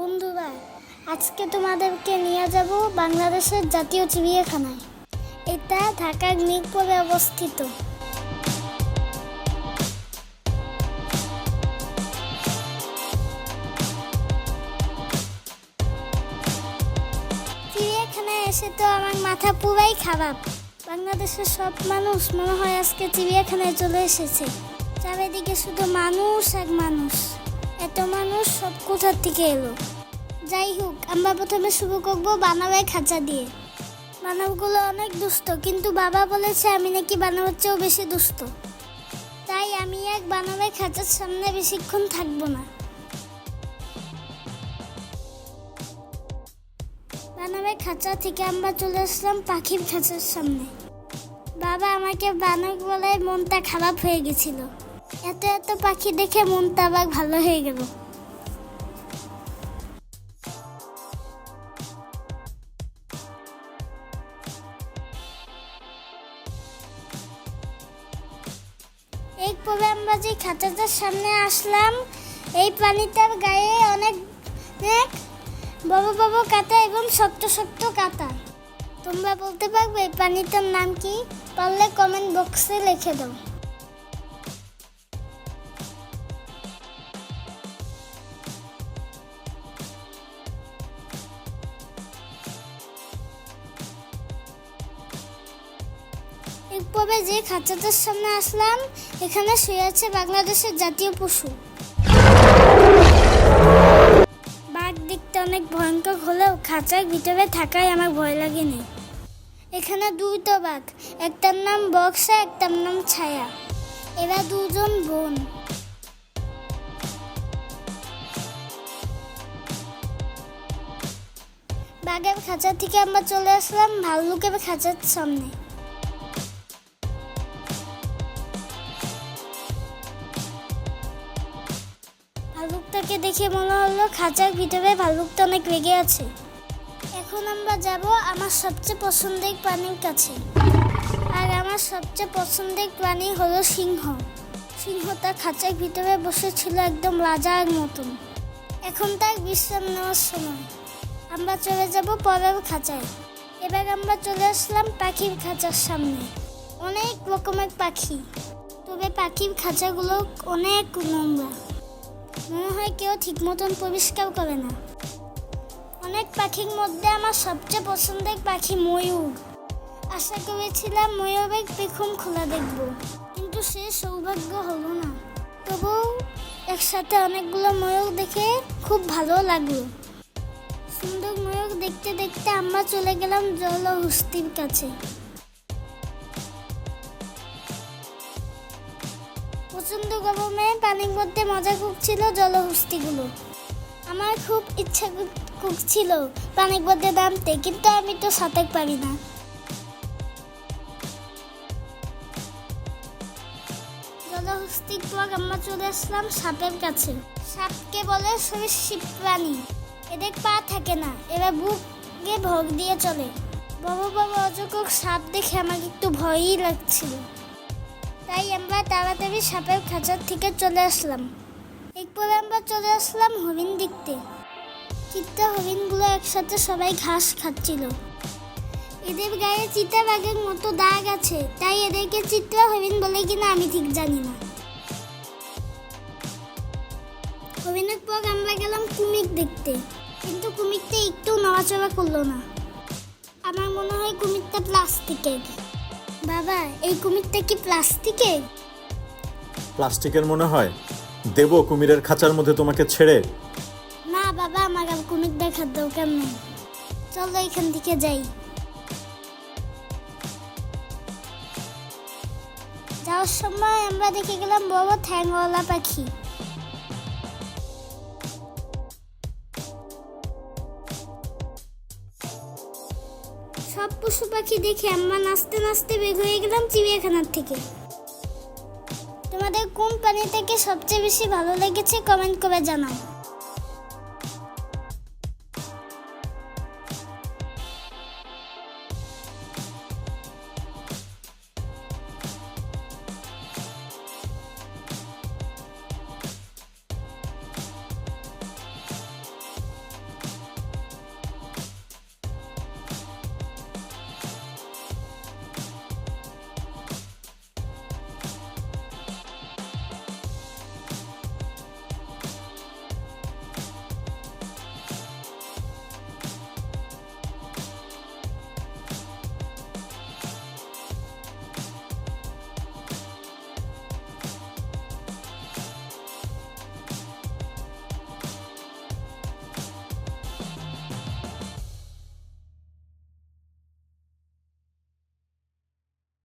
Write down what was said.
বন্ধুরা, আজকে তোমাদেরকে নিয়ে যাব বাংলাদেশের জাতীয় চিড়িয়াখানায়। এটা ঢাকার মিরপুরে অবস্থিত। চিড়িয়াখানায় এসে তো আমার মাথা পুরাই খারাপ। বাংলাদেশের সব মানুষ মনে হয় আজকে চিড়িয়াখানায় চলে এসেছে। চারিদিকে শুধু মানুষ আর মানুষ। এত মানুষ সব কোথার থেকে এলো? যাই হোক, আমরা প্রথমে শুরু করব বানাবের খাঁচা দিয়ে। বানরগুলো অনেক দুষ্ট, কিন্তু বাবা বলেছে আমি নাকি বানরের চেয়েও বেশি দুষ্ট। তাই আমি এক বানরের খাঁচার সামনে বেশিক্ষণ থাকব না। বানরের খাঁচা থেকে আমরা চলে আসলাম পাখির খাঁচার সামনে। বাবা আমাকে বানর বলে মনটা খারাপ হয়ে গেছিল। এত এত পাখি দেখে মনটা আবার ভালো হয়ে গেল। এরপরে আমরা যে খাঁচাটার সামনে আসলাম। এই প্রাণীটার গায়ে অনেক অনেক বড় বড় এবং শক্ত শক্ত কাটা। তোমরা বলতে পারবে এই প্রাণীটার নাম কি? পারলে কমেন্ট বক্সে লিখে দাও। এরপরে যে খাঁচাটার সামনে আসলাম, এখানে শুয়ে আছে বাংলাদেশের জাতীয় পশু। বাঘ দেখতে অনেক ভয়ঙ্কর হলেও খাঁচার ভিতরে থাকায় আমার ভয় লাগেনি। এখানে দুটো বাঘ, একটার নাম বক্সা, একটার নাম ছায়া। এরা দুজন বোন। বাঘের খাঁচা থেকে আমরা চলে আসলাম ভাল্লুকের খাঁচার সামনে। ভালুকটাকে দেখে মনে হলো খাঁচার ভিতরে ভালুকটা অনেক রেগে আছে। এখন আমরা যাব আমার সবচেয়ে পছন্দের প্রাণীর কাছে। আর আমার সবচেয়ে পছন্দের প্রাণী হলো সিংহ। সিংহটা খাঁচার ভিতরে বসেছিল একদম রাজার মতন। এখন তার বিশ্রাম নেওয়ার সময়। আমরা চলে যাব পরের খাঁচায়। এবার আমরা চলে আসলাম পাখির খাঁচার সামনে। অনেক রকমের পাখি। তবে পাখির খাঁচাগুলো অনেক নোংরা মনে হয় কেউ ঠিক মতন পরিষ্কার করে না। অনেক পাখির মধ্যে আমার সবচেয়ে পছন্দের পাখি ময়ূর। আশা করেছিলাম ময়ূরের পেখম খোলা দেখব, কিন্তু সে সৌভাগ্য হলো না। তবুও একসাথে অনেকগুলো ময়ূর দেখে খুব ভালো লাগল। সুন্দর ময়ূর দেখতে দেখতে আমরা চলে গেলাম জল জলহস্তির কাছে। প্রচণ্ড গরমে পানির মধ্যে মজা করছিল জলহস্তিগুলো। আমার খুব ইচ্ছা করছিল পানির মধ্যে নামতে, কিন্তু আমি তো সাঁতার পারি না। জলহস্তির পর আমরা চলে আসলাম সাপের কাছে। সাপকে বলে সরীসৃপ প্রাণী। এদের পা থাকে না, এরা বুকে ভোগ দিয়ে চলে। বড় বড় অজগর সাপ দেখে আমাকে একটু ভয়ই লাগছিল। তাই আমরা তাড়াতাড়ি সাপের খাঁচার থেকে চলে আসলাম। এরপরে আমরা চলে আসলাম হরিণ দেখতে। চিত্তা হরিণগুলো একসাথে সবাই ঘাস খাচ্ছিল। এদের গায়ে চিতা বাঘের মতো দাগ আছে, তাই এদেরকে চিত্রা হরিণ বলে কিনা আমি ঠিক জানি না। হরিণের পর আমরা গেলাম কুমির দেখতে। কিন্তু কুমিরটা একটু নড়াচড়া করল না। আমার মনে হয় কুমিরটা প্লাস্টিকের। বাবা এই কুমিরটা কি প্লাস্টিকের? প্লাস্টিকের মনে হয়। দেব কুমিরের খাঁচার মধ্যে তোমাকে ছেড়ে। না বাবা আমার আর কুমির দেখার দরকার নেই চলো এখান থেকে যাই। যাওয়ার সময় আমরা দেখে গেলাম বড় ঠ্যাংওয়ালা পাখি। সব পশু পাখি দেখে আমরা নাচতে নাচতে বের হয়ে গেলাম চিড়িয়াখানার থেকে। তোমাদের কোন প্রাণী থেকে সবচেয়ে বেশি ভালো লেগেছে কমেন্ট করে জানাও।